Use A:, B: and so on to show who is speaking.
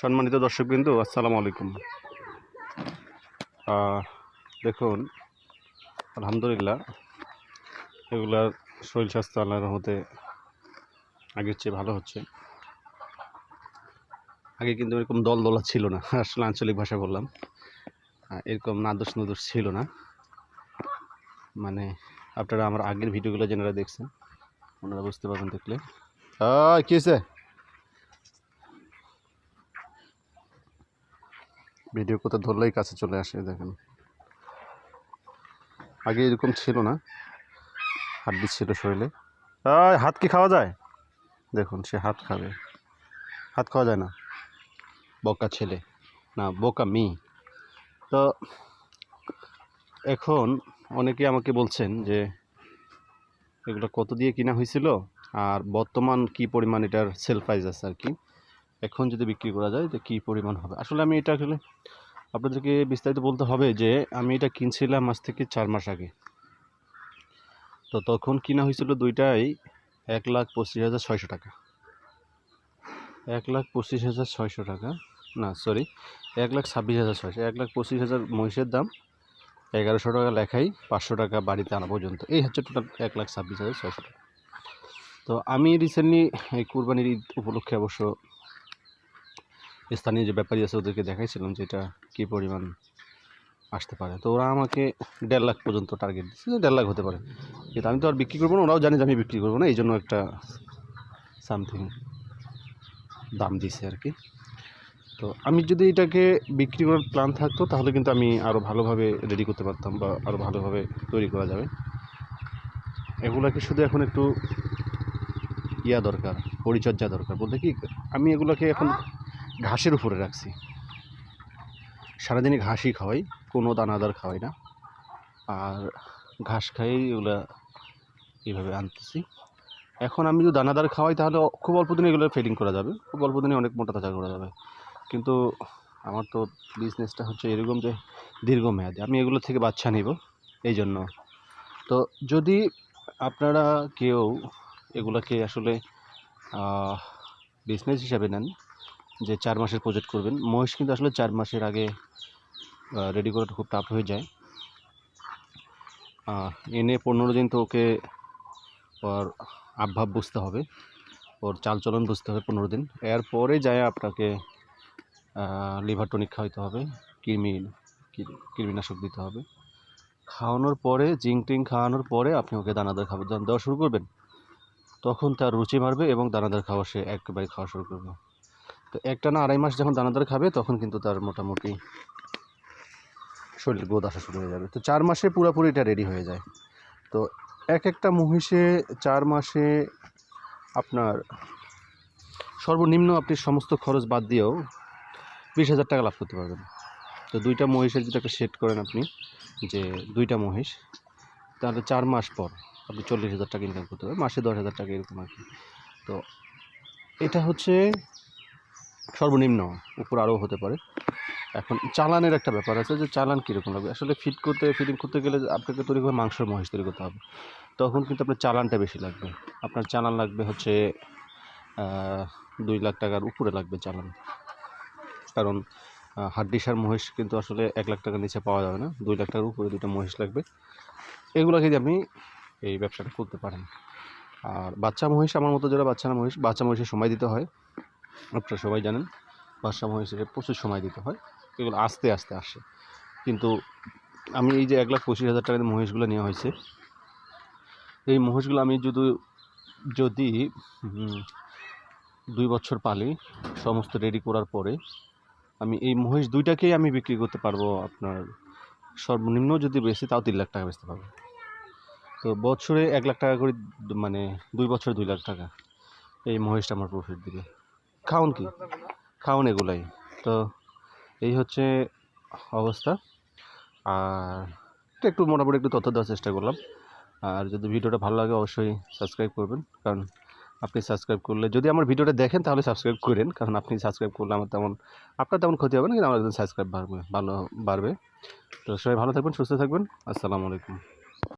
A: সম্মানিত দর্শকবৃন্দু, আসসালামু আলাইকুম। দেখুন, আলহামদুলিল্লাহ, এগুলার শরীর স্বাস্থ্য আল্লাহর রহমতে আগের চেয়ে ভালো হচ্ছে। আগে কিন্তু এরকম দল দলা ছিল না, আসলে আঞ্চলিক ভাষা বললাম। এরকম নাদোষ নুদোষ ছিল না। মানে আপনারা আমার আগের ভিডিওগুলো যেনারা দেখছেন, ওনারা বুঝতে পারবেন দেখলে। কি হয়েছে ভিডিও কোথাও ধরলেই কাছে চলে আসে দেখেন। আগে এরকম ছিল না। হাড্ডি ছিল শরীরে। হাত কি খাওয়া যায়? দেখুন, সে হাত খাবে। হাত খাওয়া যায় না। বকা ছেলে। না, বোকা মি তো এখন অনেকে আমাকে বলছেন যে, এগুলো কত দিয়ে কিনা হয়েছিল? আর বর্তমান কি পরিমাণ এটার সেল প্রাইস আছে আর কি? এখন যদি বিক্রি করা যায়, যে কী পরিমাণ হবে? আসলে আমি এটা আসলে আপনাদেরকে বিস্তারিত বলতে হবে যে, আমি এটা কিনছিলাম আজ থেকে চার মাস আগে। তো তখন কিনা হয়েছিল দুইটাই এক লাখ পঁচিশ হাজার ছয়শো টাকা। এক লাখ পঁচিশ হাজার ছয়শো টাকা। না সরি এক লাখ ছাব্বিশ হাজার ছয়শো, এক লাখ পঁচিশ হাজার মহিষের দাম এগারোশো টাকা লেখাই পাঁচশো টাকা বাড়িতে আনা পর্যন্ত। এই হচ্ছে টোটাল এক লাখ ছাব্বিশ হাজার ছয়শো টাকা। তো আমি রিসেন্টলি এই কুরবানির ঈদ উপলক্ষে অবশ্য স্থানীয় যে ব্যাপারী আছে ওদেরকে দেখাইছিলাম যে এটা কী পরিমাণ আসতে পারে। তো ওরা আমাকে দেড় লাখ পর্যন্ত টার্গেট দিচ্ছে, যে লাখ হতে পারে। কিন্তু আমি তো আর বিক্রি করব না, ওরাও জানে যে আমি বিক্রি করব না, এই জন্য একটা সামথিং দাম দিছে আর কি। তো আমি যদি এটাকে বিক্রি করার প্ল্যান থাকতো, তাহলে কিন্তু আমি আরও ভালোভাবে রেডি করতে পারতাম বা আরও ভালোভাবে তৈরি করা যাবে। এগুলাকে শুধু এখন একটু ইয়া দরকার, পরিচর্যা দরকার। বলতে কি, আমি এগুলোকে এখন ঘাসের উপরে রাখছি। সারাদিনই ঘাসই খাওয়াই, কোনো দানাদার খাওয়াই না। আর ঘাস খাইয়েই এগুলো এইভাবে আনতেছি। এখন আমি যদি দানাদার খাওয়াই, তাহলে খুব অল্প দিনে এগুলো ফিডিং করা যাবে। খুব অল্প দিনে অনেক মোটা তাজা করা যাবে। কিন্তু আমার তো বিজনেসটা হচ্ছে এরকম যে দীর্ঘমেয়াদী। আমি এগুলো থেকে বাচ্চা নিব, এই জন্য। তো যদি আপনারা কেউ এগুলোকে আসলে বিজনেস হিসাবে নেন যে চার মাসের প্রজেক্ট করবেন মহিষ কিন্তু আসলে চার মাসের আগে রেডি করাটা খুব টাফ হয়ে যায়। এনে পনেরো দিন তো ওকে ওর আবভাব বুঝতে হবে, ওর চালচলন বুঝতে হবে পনেরো দিন। এরপরে যায় আপনাকে লিভার টনিক খাওয়াইতে হবে, কৃমি কৃমিনাশক দিতে হবে। খাওয়ানোর পরে, জিঙ্ক টিং খাওয়ানোর পরে আপনি ওকে দানাদার খাবার দেওয়া শুরু করবেন। তখন তার রুচি মারবে এবং দানাদার খাওয়া সে একেবারে খাওয়া শুরু করবে। তো একটা না আড়াই মাস যখন দানাদার খাবে, তখন কিন্তু তার মোটামুটি শরীর গ্রোথ আসা শুরু হয়ে যাবে। তো চার মাসে পুরোপুরি এটা রেডি হয়ে যায়। তো এক একটা মহিষে চার মাসে আপনার সর্বনিম্ন আপনি সমস্ত খরচ বাদ দিয়েও বিশ হাজার টাকা লাভ করতে পারবেন। তো দুইটা মহিষের যদি একটা সেট করেন আপনি, যে দুইটা মহিষ, তাহলে চার মাস পর আপনি চল্লিশ হাজার টাকা ইনকাম করতে পারবেন। মাসে দশ হাজার টাকা এরকম আর কি। তো এটা হচ্ছে সর্বনিম্ন উপর আরও হতে পারে। এখন চালানের একটা ব্যাপার আছে যে চালান কীরকম লাগবে? আসলে ফিট করতে ফিটিং করতে গেলে আপনাকে তৈরি করে মাংসের মহিষ তৈরি করতে হবে। তখন কিন্তু আপনার চালানটা বেশি লাগবে। আপনার চালান লাগবে হচ্ছে দুই লাখ টাকার উপরে লাগবে চালান। কারণ হাড্ডিসার মহিষ কিন্তু আসলে এক লাখ টাকার নিচে পাওয়া যাবে না। দুই লাখ টাকার উপরে দুইটা মহিষ লাগবে। এগুলোকে দিয়ে আপনি এই ব্যবসাটা করতে পারেন। আর বাচ্চা মহিষ, আমার মতো যারা বাচ্চা মহিষ, বাচ্চা মহিষের সময় দিতে হয় আপনারা সবাই জানেন বাচ্চা মহিষের প্রচুর সময় দিতে হয়, এগুলো আস্তে আস্তে আসে। কিন্তু আমি এই যে এক লাখ পঁচিশ হাজার টাকার মহিষগুলো নেওয়া হয়েছে, এই মহিষগুলো আমি যদি যদি দুই বছর পালি, সমস্ত রেডি করার পরে, আমি এই মহিষ দুইটাকেই আমি বিক্রি করতে পারব আপনার, সর্বনিম্ন যদি বেশি, তাও তিন লাখ টাকা বেচতে পারব। তো বছরে এক লাখ টাকা করে মানে দুই বছরে দুই লাখ টাকা, এই মহিষটা আমার প্রফিট দিবে। খাওন কি? খাওন এগুলাই। তো এই হচ্ছে অবস্থা। আর একটু মোটামুটি একটু তথ্য দেওয়ার চেষ্টা করলাম। আর যদি ভিডিওটা ভালো লাগে অবশ্যই সাবস্ক্রাইব করবেন। কারণ আপনি সাবস্ক্রাইব করলে, যদি আমার ভিডিওটা দেখেন তাহলে সাবস্ক্রাইব করেন। কারণ আপনি সাবস্ক্রাইব করলে আমার তেমন, আপনার তেমন ক্ষতি হবে না, কিন্তু আমার একজন সাবস্ক্রাইব বাড়বে ভালো বাড়বে। তো সবাই ভালো থাকবেন, সুস্থ থাকবেন। আসসালামু আলাইকুম।